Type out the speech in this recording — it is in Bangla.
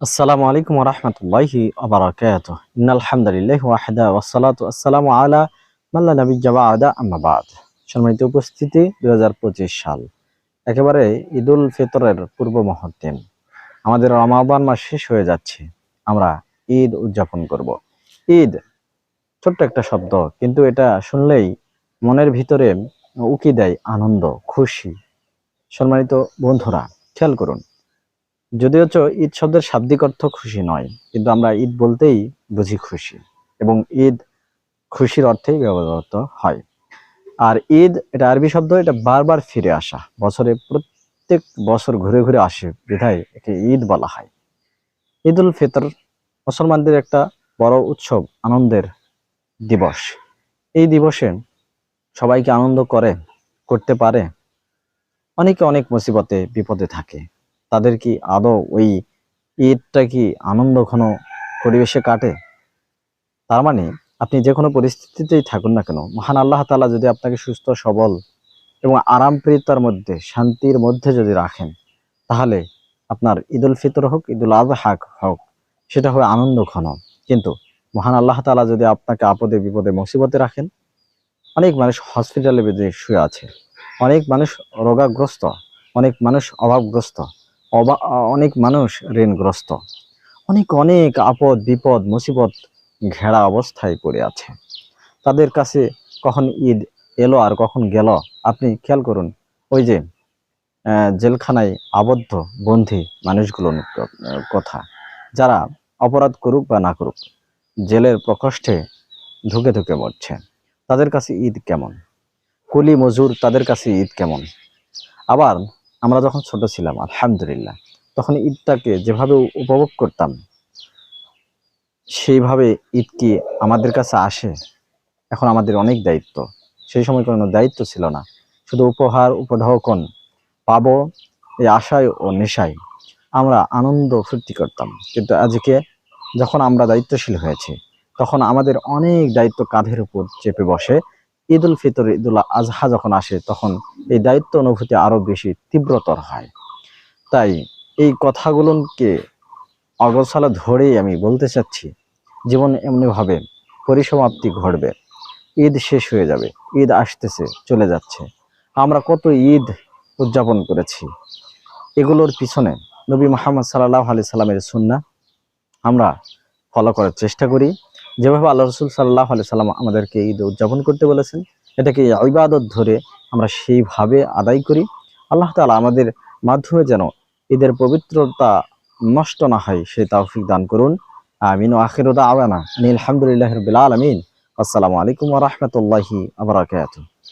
আসসালামু আলাইকুম রহমতুল্লাহি আবরাকাত আলহামদুলিল্লাহ ওয়াহদা ওয়াসালাতু আসসালামু আলা মাল্লা নবী জাবাদা আম্মাবাদ সম্মানিত উপস্থিতি, দুই হাজার পঁচিশ সাল। একেবারে ঈদুল ফিতরের পূর্ব মুহূর্তে। আমাদের রমাবান মাস শেষ হয়ে যাচ্ছে। আমরা ঈদ উদযাপন করব। ঈদ, ছোট্ট একটা শব্দ, কিন্তু এটা শুনলেই মনের ভিতরে উকি দেয় আনন্দ, খুশি। সম্মানিত বন্ধুরা, খেয়াল করুন যদিও ঈদ শব্দের শাব্দিক অর্থ খুশি নয়, কিন্তু আমরা ঈদ বলতেই বুঝি খুশি এবং ঈদ খুশির অর্থেই ব্যবহৃত হয়। আর ঈদ এটা আরবি শব্দ, এটা বারবার ফিরে আসা। বছরে প্রত্যেক বছর ঘুরে ঘুরে আসে, বিধায় একে ঈদ বলা হয়। ঈদ উল ফিতর মুসলমানদের একটা বড় উৎসব, আনন্দের দিবস। এই দিবসে সবাইকে আনন্দ করে, করতে পারে। অনেকে অনেক মুসিবতে, বিপদে থাকে। তাদের কি আদৌ ওই ঈদটা কি আনন্দ ঘন পরিবেশে কাটে? তার মানে আপনি যে কোনো পরিস্থিতিতেই থাকুন না কেন, মহান আল্লাহ তাআলা যদি আপনাকে সুস্থ, সবল এবং আরামপ্রিয়তার মধ্যে, শান্তির মধ্যে যদি রাখেন, তাহলে আপনার ঈদুল ফিতর হোক, ঈদুল আজহা হোক, সেটা হবে আনন্দ ঘন। কিন্তু মহান আল্লাহ তাআলা যদি আপনাকে আপদে, বিপদে, মুসিবতে রাখেন, অনেক মানুষ হসপিটালে বেঁধে শুয়ে আছে, অনেক মানুষ রোগাগ্রস্ত, অনেক মানুষ অভাবগ্রস্ত অবা- অনেক মানুষ ঋণগ্রস্ত। অনেক অনেক আপদ, বিপদ, মুসিবত ঘেরা অবস্থায় পড়ে আছে। তাদের কাছে কখন ঈদ এলো আর কখন গেল, আপনি খেয়াল করুন। ওই যে জেলখানায় আবদ্ধ বন্দী মানুষগুলোর কথা। যারা অপরাধ করুক বা না করুক, জেলের প্রকোষ্ঠে ঢুকে ঢুকে মরছে। তাদের কাছে ঈদ কেমন? কুলি মজুর তাদের কাছে ঈদ কেমন? আবার আমরা যখন ছোট ছিলাম, আলহামদুলিল্লাহ, তখন ঈদটাকে যেভাবে উপভোগ করতাম, সেইভাবে ঈদ কি আমাদের কাছে আসে? এখন আমাদের অনেক দায়িত্ব। সেই সময় কোনো দায়িত্ব ছিল না। শুধু উপহার, উপঢৌকন পাব এই আশায় ও নেশায় আমরা আনন্দ ফুর্তি করতাম। কিন্তু আজকে যখন আমরা দায়িত্বশীল হয়েছি, তখন আমাদের অনেক দায়িত্ব কাঁধের উপর চেপে বসে ঈদ উল ফিতর ঈদ উল আজহা যখন আসে, তখন এই দায়িত্ব অনুভূতি আরও বেশি তীব্রতর হয়। তাই এই কথাগুলোকে অগোছালো ধরেই আমি বলতে চাচ্ছি, জীবন এমনিভাবে পরিসমাপ্তি ঘটবে। ঈদ শেষ হয়ে যাবে, ঈদ আসতেছে, চলে যাচ্ছে। আমরা কত ঈদ উদযাপন করেছি। এগুলোর পিছনে নবী মোহাম্মদ সাল্লাহ আলি সাল্লামের সুন্না আমরা ফলো করার চেষ্টা করি। যেভাবে আল্লাহ রসুল সাল্লাহ আলি সাল্লাম আমাদেরকে ঈদ উদযাপন করতে বলেছেন, এটাকে ইবাদত ধরে আমরা সেইভাবে আদায় করি। আল্লাহ তালা আমাদের মাধ্যমে যেন ঈদের পবিত্রতা নষ্ট না হয় সেই তাওফিক দান করুন। আমিন। আখিরুদা আওয়ানা আলহামদুলিল্লাহ রবিল আলমিন। আসসালামু আলাইকুম রহমতুল্লাহি আবরাকাত